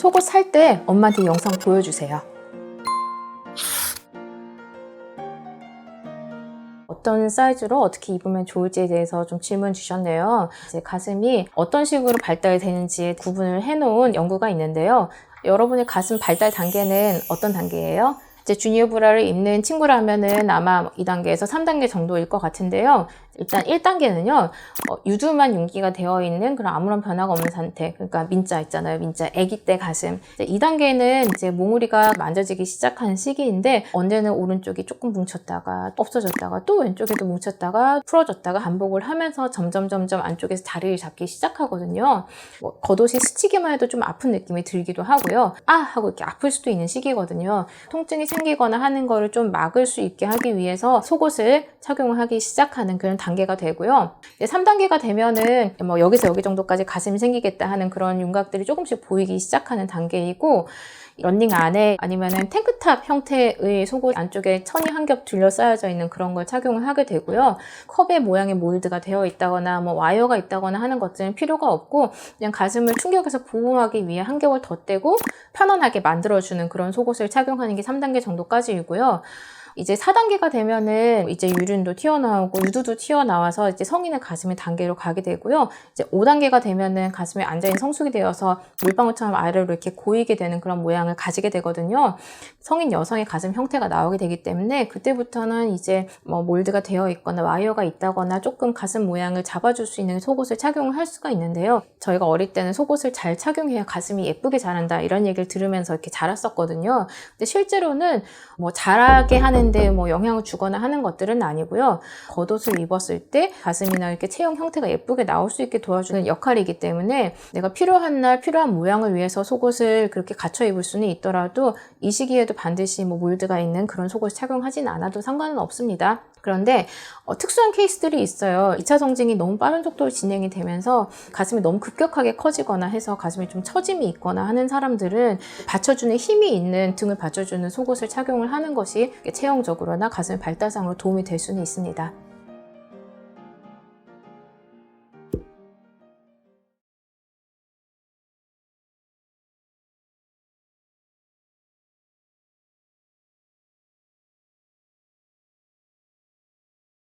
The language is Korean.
속옷 살 때 엄마한테 영상 보여주세요. 어떤 사이즈로 어떻게 입으면 좋을지에 대해서 좀 질문 주셨네요. 이제 가슴이 어떤 식으로 발달되는지 구분을 해놓은 연구가 있는데요. 여러분의 가슴 발달 단계는 어떤 단계예요? 이제 주니어 브라를 입는 친구라면은 아마 2단계에서 3단계 정도일 것 같은데요. 일단 1단계는요, 유두만 윤기가 되어 있는 그런 아무런 변화가 없는 상태. 그러니까 민자 있잖아요. 민자. 아기 때 가슴. 이제 2단계는 이제 몽우리가 만져지기 시작하는 시기인데, 언제는 오른쪽이 조금 뭉쳤다가 없어졌다가 또 왼쪽에도 뭉쳤다가 풀어졌다가 반복을 하면서 점점 점점 안쪽에서 자리를 잡기 시작하거든요. 뭐 겉옷이 스치기만 해도 좀 아픈 느낌이 들기도 하고요. 아! 하고 이렇게 아플 수도 있는 시기거든요. 통증이 생기거나 하는 거를 좀 막을 수 있게 하기 위해서 속옷을 착용을 하기 시작하는 그런 단 계가 되고요. 이제 3단계가 되면은 뭐 여기서 여기 정도까지 가슴이 생기겠다 하는 그런 윤곽들이 조금씩 보이기 시작하는 단계이고 런닝 안에 아니면은 탱크탑 형태의 속옷 안쪽에 천이 한 겹 둘러싸여져 있는 그런 걸 착용을 하게 되고요. 컵의 모양의 몰드가 되어 있다거나 뭐 와이어가 있다거나 하는 것들은 필요가 없고 그냥 가슴을 충격에서 보호하기 위해 한 겹을 덧대고 편안하게 만들어주는 그런 속옷을 착용하는 게 3단계 정도까지이고요. 이제 4단계가 되면은 이제 유륜도 튀어나오고 유두도 튀어나와서 이제 성인의 가슴의 단계로 가게 되고요. 이제 5단계가 되면은 가슴에 앉아있는 성숙이 되어서 물방울처럼 아래로 이렇게 고이게 되는 그런 모양을 가지게 되거든요. 성인 여성의 가슴 형태가 나오게 되기 때문에 그때부터는 이제 뭐 몰드가 되어 있거나 와이어가 있다거나 조금 가슴 모양을 잡아줄 수 있는 속옷을 착용을 할 수가 있는데요. 저희가 어릴 때는 속옷을 잘 착용해야 가슴이 예쁘게 자란다 이런 얘기를 들으면서 이렇게 자랐었거든요. 근데 실제로는 뭐 자라게 하는 하는데 뭐 영향을 주거나 하는 것들은 아니고요. 겉옷을 입었을 때 가슴이나 이렇게 체형 형태가 예쁘게 나올 수 있게 도와주는 역할이기 때문에 내가 필요한 날 필요한 모양을 위해서 속옷을 그렇게 갖춰 입을 수는 있더라도 이 시기에도 반드시 뭐 몰드가 있는 그런 속옷을 착용하진 않아도 상관은 없습니다. 그런데 어, 특수한 케이스들이 있어요. 2차 성징이 너무 빠른 속도로 진행이 되면서 가슴이 너무 급격하게 커지거나 해서 가슴에 좀 처짐이 있거나 하는 사람들은 받쳐주는 힘이 있는 등을 받쳐주는 속옷을 착용을 하는 것이 체형 적으로나 가슴 발달상으로 도움이 될 수는 있습니다.